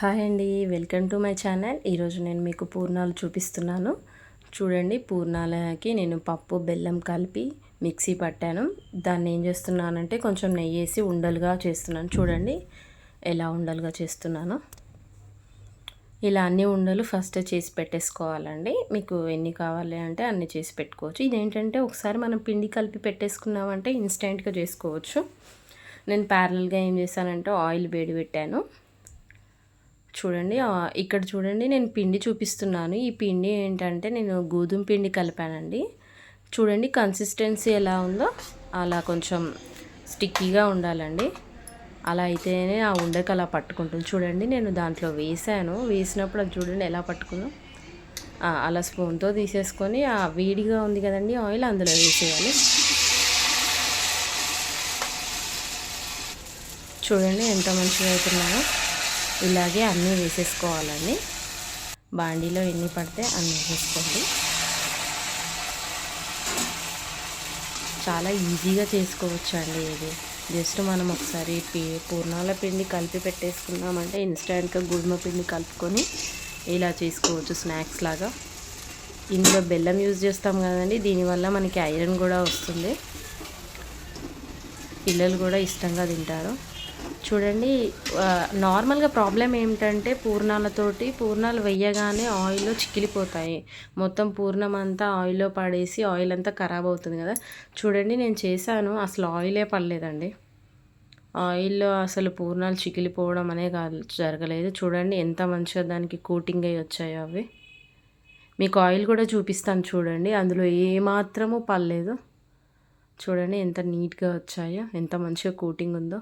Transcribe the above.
Hi అండి welcome to my channel. ఈరోజు నేను మీకు పూర్ణాలు చూపిస్తున్నాను. చూడండి పూర్ణాలకి నేను పప్పు బెల్లం కలిపి మిక్సీ పట్టాను. దాన్ని ఏం చేస్తున్నానంటే కొంచెం నెయ్యి వేసి ఉండలుగా చేస్తున్నాను. చూడండి ఎలా ఉండలుగా చేస్తున్నాను. ఇలా అన్ని ఉండలు ఫస్ట్ చేసి పెట్టేసుకోవాలండి. మీకు ఎన్ని కావాలి అంటే అన్ని చేసి పెట్టుకోవచ్చు. ఇదేంటంటే ఒకసారి మనం పిండి కలిపి పెట్టేసుకున్నామంటే ఇన్స్టెంట్గా చేసుకోవచ్చు. నేను ప్యారల్గా ఏం చేశానంటే ఆయిల్ వేడి పెట్టాను. చూడండి ఇక్కడ చూడండి నేను పిండి చూపిస్తున్నాను. ఈ పిండి ఏంటంటే నేను గోధుమ పిండి కలిపానండి. చూడండి కన్సిస్టెన్సీ ఎలా ఉందో అలా కొంచెం స్టిక్కీగా ఉండాలండి. అలా అయితేనే ఆ ఉండకు అలా పట్టుకుంటుంది. చూడండి నేను దాంట్లో వేసాను. వేసినప్పుడు అది చూడండి ఎలా పట్టుకుందో. అలా స్పూన్తో తీసేసుకొని ఆ వేడిగా ఉంది కదండి ఆయిల్ అందులో వేసేయాలి. చూడండి ఎంత మంచిగా అవుతున్నాయో ఇలాగే అన్నీ వేసేసుకోవాలండి. బాండీలో ఎన్ని పడితే అన్నీ వేసుకోండి చాలా ఈజీగా చేసుకోవచ్చు అండి ఇది. జస్ట్ మనం ఒకసారి పి పూర్ణాల పిండి కలిపి పెట్టేసుకున్నామంటే ఇన్స్టాంట్గా గుడుమ పిండి కలుపుకొని ఇలా చేసుకోవచ్చు స్నాక్స్ లాగా. ఇందులో బెల్లం యూజ్ చేస్తాం కదండి దీనివల్ల మనకి ఐరన్ కూడా వస్తుంది. పిల్లలు కూడా ఇష్టంగా తింటారు. చూడండి నార్మల్గా ప్రాబ్లం ఏమిటంటే పూర్ణాలతోటి పూర్ణాలు వెయ్యగానే ఆయిల్లో చిక్కిలిపోతాయి మొత్తం పూర్ణం అంతా ఆయిల్లో పడేసి ఆయిల్ అంతా ఖరాబ్ అవుతుంది కదా. చూడండి నేను చేశాను. అసలు ఆయిలే పడలేదండి. ఆయిల్లో అసలు పూర్ణాలు చికిలిపోవడం అనే కాదు జరగలేదు. చూడండి ఎంత మంచిగా దానికి కోటింగ్ అయ్యి వచ్చాయో అవి. మీకు ఆయిల్ కూడా చూపిస్తాను చూడండి. అందులో ఏమాత్రము పర్లేదు చూడండి ఎంత నీట్గా వచ్చాయో ఎంత మంచిగా కోటింగ్ ఉందో.